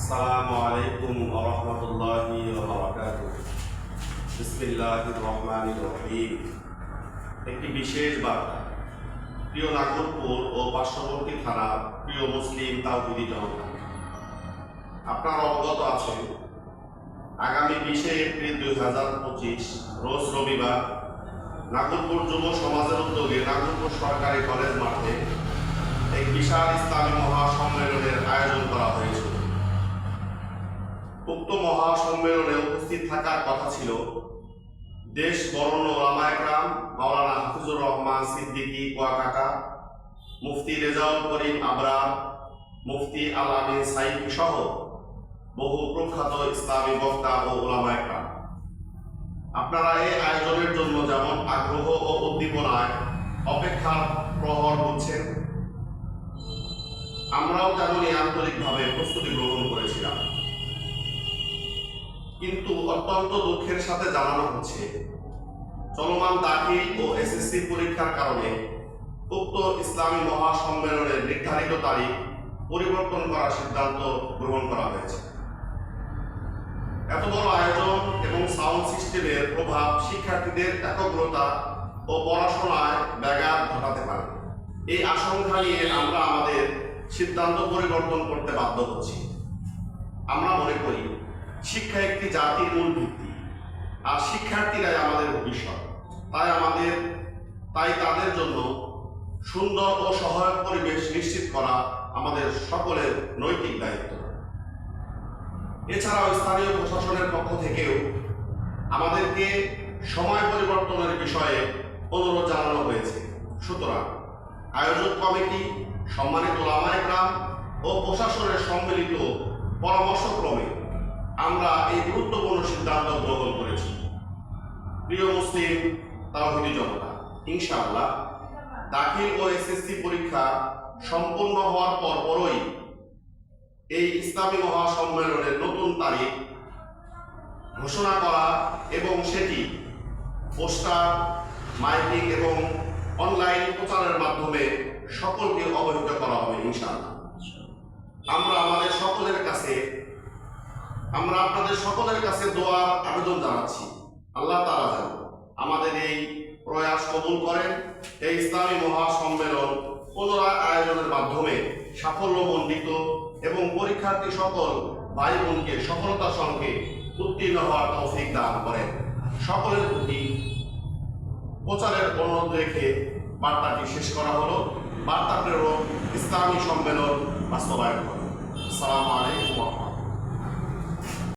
আসসালামু আলাইকুম ওয়া রাহমাতুল্লাহি ওয়া বারাকাতুহু। বিসমিল্লাহির রহমানির রহিম। একটি বিশেষ বার্তা। প্রিয় নাগরপুর ও পার্শ্ববর্তী থানার প্রিয় মুসলিম তাওহিদি জনতা, আপনারা অবগত আছেন আগামী বিশে এপ্রিল দুই হাজার পঁচিশ, রোজ রবিবার নাগরপুর যুব সমাজের উদ্যোগে নাগরপুর সরকারি কলেজ মাঠে এক বিশাল ইসলামী মহাসম্মেলনের উক্ত মহাসম্মেলনে উপস্থিত থাকার কথা ছিল। দেশ বরণ্য ওলামা একরাম মাওলানা হাফিজুর রহমান সিদ্দিকী, কুয়াকাটা, মুফতি রেজাউল করিম আবরার, মুফতি আল আমিন সাইফি সহ বহু প্রখ্যাত ইসলামী বক্তা ও ওলামা আপনারা এই আয়োজনের জন্য যেমন আগ্রহ ও উদ্দীপনায় অপেক্ষার প্রহর হচ্ছেন আমরাও তেমনই আন্তরিকভাবে প্রস্তুতি গ্রহণ করেছিলাম। কিন্তু অত্যন্ত দুঃখের সাথে জানানো হচ্ছে। চলমান দাখিল ও এসএসসি পরীক্ষার কারণে উক্ত ইসলামী মহাসম্মেলনের নির্ধারিত তারিখ পরিবর্তন করার সিদ্ধান্ত গ্রহণ করা হয়েছে। এত বড় আয়োজন এবং সাউন্ড সিস্টেমের প্রভাব শিক্ষার্থীদের একাগ্রতা ও পড়াশোনায় ব্যাঘাত ঘটাতে পারে। এই আশঙ্কা নিয়ে আমরা আমাদের সিদ্ধান্ত পরিবর্তন করতে বাধ্য হচ্ছি। আমরা মনে করি শিক্ষা একটি জাতির মূল ভিত্তি। আর শিক্ষার্থীরাই আমাদের ভবিষ্যৎ। তাই আমাদের, তাই তাদের জন্য সুন্দর ও সহায়ক পরিবেশ নিশ্চিত করা আমাদের সকলের নৈতিক দায়িত্ব। এছাড়াও স্থানীয় প্রশাসনের পক্ষ থেকেও আমাদেরকে সময় পরিবর্তনের বিষয়ে অনুরোধ জানানো হয়েছে। সুতরাং আয়োজক কমিটি, সম্মানিত ওলামায়ে গ্রাম ও প্রশাসনের সম্মিলিত পরামর্শক্রমে আমরা এই গুরুত্বপূর্ণ সিদ্ধান্ত গ্রহণ করেছি। প্রিয় মুসলিম, তাওহিদি জনতা, ইনশাআল্লাহ, দাখিল ও এসএসসি পরীক্ষা সম্পূর্ণ হওয়ার পর পরই এই ইসলামী মহাসম্মেলনের নতুন তারিখ ঘোষণা করা এবং সেটি পোস্টার, মাইকিং এবং অনলাইন প্রচারের মাধ্যমে সকলকে অবহিত করা হবে, ইনশাআল্লাহ। আমরা আমাদের সকলের কাছে আমরা আপনাদের সকলের কাছে দোয়ার আবেদন জানাচ্ছি। আল্লাহ তাআলা যেন আমাদের এই প্রয়াস কবুল করেন, এই ইসলামী মহাসম্মেলন পুনরায় আয়োজনের মাধ্যমে সাফল্যমণ্ডিত এবং পরীক্ষার্থী সকল ভাই বোনকে সফলতার সঙ্গে উত্তীর্ণ হওয়ার তৌফিক দান করেন। সকলের প্রতি প্রচারের অনুরোধ রেখে বার্তাটি শেষ করা হলো। বার্তা প্রেরক ইসলামী সম্মেলন বাস্তবায়ন করা